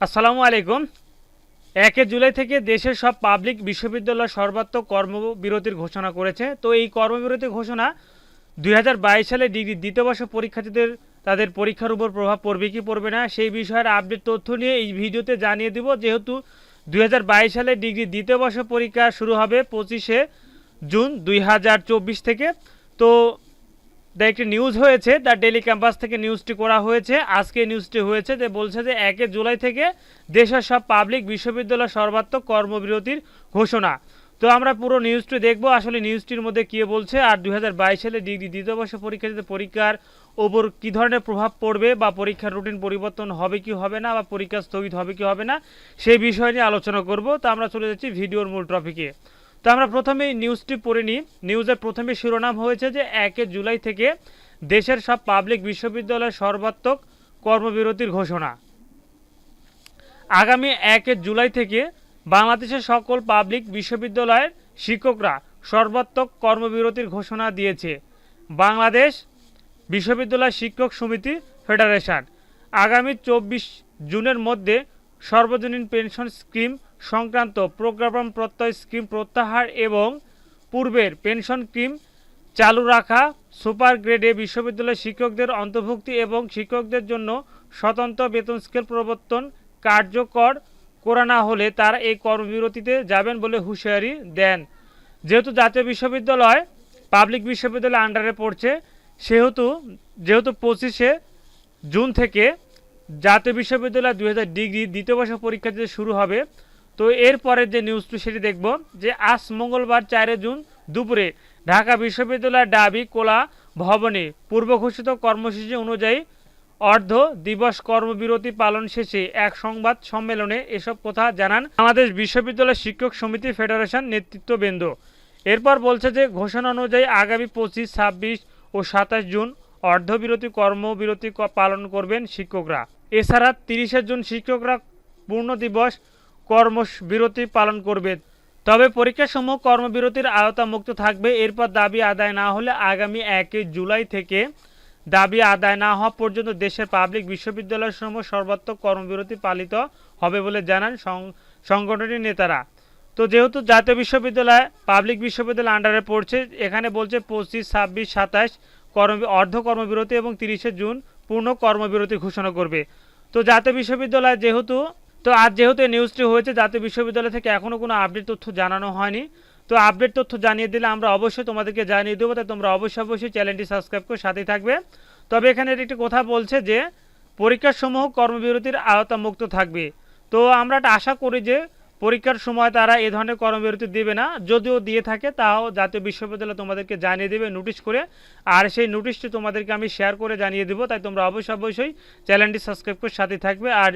আসসালামু আলাইকুম। একে জুলাই থেকে দেশের সব পাবলিক বিশ্ববিদ্যালয় সর্বাত্মক কর্মবিরতির ঘোষণা করেছে। তো এই কর্মবিরতির ঘোষণা দুই হাজার বাইশ সালে ডিগ্রি দ্বিতীয় বর্ষ পরীক্ষার্থীদের, তাদের পরীক্ষার উপর প্রভাব পড়বে কি পড়বে না, সেই বিষয়ের আপডেট তথ্য নিয়ে এই ভিডিওতে জানিয়ে দিব। যেহেতু দুই হাজার বাইশ সালে ডিগ্রি দ্বিতীয় বর্ষ পরীক্ষা শুরু হবে পঁচিশে জুন দুই হাজার চব্বিশ থেকে। তো দ্য একটি নিউজ হয়েছে দ্য ডেলি ক্যাম্পাস থেকে নিউজটি করা হয়েছে। আজকে নিউজটি হয়েছে যে বলছে যে একে জুলাই থেকে দেশের সব পাবলিক বিশ্ববিদ্যালয় সর্বাত্মক কর্মবিরতির ঘোষণা। তো আমরা পুরো নিউজটি দেখব। আসলে নিউজটির মধ্যে কী বলছে আর দু হাজার বাইশ সালে ডিগ্রি দ্বিতীয় বর্ষ পরীক্ষার্থীদের পরীক্ষার ওপর কী ধরনের প্রভাব পড়বে বা পরীক্ষার রুটিন পরিবর্তন হবে কি হবে না বা পরীক্ষা স্থগিত হবে কি হবে না সেই বিষয় নিয়ে আলোচনা করব। তো আমরা চলে যাচ্ছি ভিডিওর মূল টপিকে তো আমরা প্রথমেই নিউজটি পড়ে নিই। নিউজের প্রথমে শিরোনাম হয়েছে যে, একে জুলাই থেকে দেশের সব পাবলিক বিশ্ববিদ্যালয়ের সর্বাত্মক কর্মবিরতির ঘোষণা। আগামী একে জুলাই থেকে বাংলাদেশের সকল পাবলিক বিশ্ববিদ্যালয়ের শিক্ষকরা সর্বাত্মক কর্মবিরতির ঘোষণা দিয়েছে। বাংলাদেশ বিশ্ববিদ্যালয় শিক্ষক সমিতি ফেডারেশন। আগামী চব্বিশ জুনের মধ্যে সর্বজনীন পেনশন স্কিম সংক্রান্ত প্রোগ্রাম প্রত্যয় স্কিম প্রত্যাহার এবং পূর্বের পেনশন স্কিম চালু রাখা, সুপার গ্রেডে বিশ্ববিদ্যালয়ের শিক্ষকদের অন্তর্ভুক্তি এবং শিক্ষকদের জন্য স্বতন্ত্র বেতন স্কেল প্রবর্তন কার্যকর করা না হলে তারা এই কর্মবিরতিতে যাবেন বলে হুঁশিয়ারি দেন। যেহেতু জাতীয় বিশ্ববিদ্যালয় পাবলিক বিশ্ববিদ্যালয় আন্ডারে পড়ছে, সেহেতু, যেহেতু পঁচিশে জুন থেকে জাতীয় বিশ্ববিদ্যালয় দু হাজার ডিগ্রি দ্বিতীয় বর্ষ পরীক্ষা শুরু হবে তো এরপরের যে নিউজটি সেটি দেখব যে আজ মঙ্গলবার চারে জুন দুপুরে ঢাকা বিশ্ববিদ্যালয়ের ডাবি কোলা ভবনে পূর্ব ঘোষিত কর্মসূচি অনুযায়ী অর্ধ দিবস কর্মবিরতি পালন শেষে এক সংবাদ সম্মেলনে এসব কথা জানান বাংলাদেশ বিশ্ববিদ্যালয় শিক্ষক সমিতি ফেডারেশন নেতৃত্ববৃন্দ। এরপর বলছে যে ঘোষণা অনুযায়ী আগামী পঁচিশ, ছাব্বিশ ও সাতাশ জুন অর্ধবিরতি কর্মবিরতি পালন করবেন শিক্ষকরা। এছাড়া তিরিশে জুন শিক্ষকরা পূর্ণ দিবস কর্মবিরতি পালন করবে। তবে পরীক্ষাসমূহ কর্মবিরতির আওতামুক্ত থাকবে। এরপর দাবি আদায় না হলে আগামী একই জুলাই থেকে দাবি আদায় না হওয়া পর্যন্ত দেশের পাবলিক বিশ্ববিদ্যালয়সমূহ সর্বাত্মক কর্মবিরতি পালিত হবে বলে জানান সং- সংগঠনটির নেতারা। তো যেহেতু জাতীয় বিশ্ববিদ্যালয় পাবলিক বিশ্ববিদ্যালয় আন্ডারে পড়ছে, এখানে বলছে পঁচিশ, ছাব্বিশ, সাতাশ কর্ম, অর্ধ কর্মবিরতি এবং তিরিশে জুন পূর্ণ কর্মবিরতি ঘোষণা করবে। তো জাতীয় বিশ্ববিদ্যালয় যেহেতু তো আজ যেহেতু এই নিউজটি হয়েছে, জাতীয় বিশ্ববিদ্যালয় থেকে এখনও কোনো আপডেট তথ্য জানানো হয়নি। তো আপডেট তথ্য জানিয়ে দিলে আমরা অবশ্যই তোমাদেরকে জানিয়ে দেবো, তাই তোমরা অবশ্যই অবশ্যই চ্যানেলটি সাবস্ক্রাইব করে সাথেই থাকবে। তবে এখানে একটি কথা বলছে যে পরীক্ষার সমূহ কর্মবিরতির আওতামুক্ত থাকবে। তো আমরা আশা করি যে, পরীক্ষার সময় তারা এ ধরনের কর্মবিরতি দেবে না। যদিও দিয়ে থাকে, তাও জাতীয় বিশ্ববিদ্যালয় তোমাদেরকে জানিয়ে দেবে নোটিশ করে। আর সেই নোটিশটি তোমাদেরকে আমি শেয়ার করে জানিয়ে দেবো, তাই তোমরা অবশ্যই অবশ্যই চ্যানেলটি সাবস্ক্রাইব করে সাথে থাকবে। আর